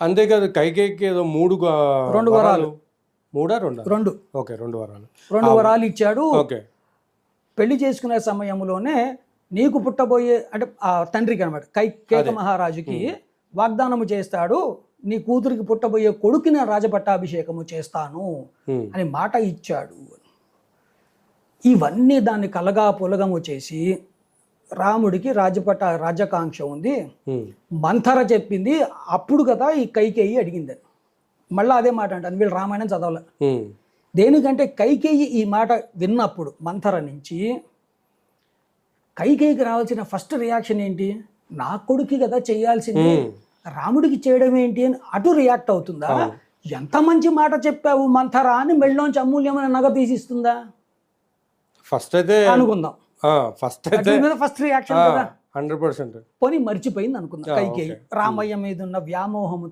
అంతేకాదు కైకేయికి ఏదో మూడు రెండు వరాలు. మూడా రెండా? రెండు. ఓకే రెండు వరాలు. రెండు వరాలు ఇచ్చాడు. ఓకే. పెళ్ళి చేసుకునే సమయంలోనే నీకు పుట్టబోయే అంటే ఆ తండ్రికి అనమాట కై కేక మహారాజుకి వాగ్దానము చేస్తాడు నీ కూతురికి పుట్టబోయే కొడుకుని రాజపట్టాభిషేకము చేస్తాను అని మాట ఇచ్చాడు. ఇవన్నీ దాన్ని కలగా పులగము చేసి రాముడికి రాజపట్ట రాజకాంక్ష ఉంది. మంథర చెప్పింది. అప్పుడు కదా ఈ కైకేయి అడిగింది. మళ్ళీ అదే మాట అంటే వీళ్ళు రామాయణం చదవాలి. దేనికంటే కైకేయి ఈ మాట విన్నప్పుడు మంథర నుంచి కైకేయికి రావాల్సిన ఫస్ట్ రియాక్షన్ ఏంటి? నా కొడుకు కదా చేయాల్సింది. రాముడికి చేయడం ఏంటి అని అటు రియాక్ట్ అవుతుందా? ఎంత మంచి మాట చెప్పావు మంథర అని మెళ్ళలోంచి అమూల్యమైన నగ తీసిస్తుందా? ఫస్ట్ అయితే అనుకుందాం. ఫస్ట్ ఫస్ట్ రియాక్షన్ కదా? హండ్రెడ్ పర్సెంట్ పోనీ మర్చిపోయింది అనుకుందాం. కైకేయి రామయ్య మీద ఉన్న వ్యామోహంతో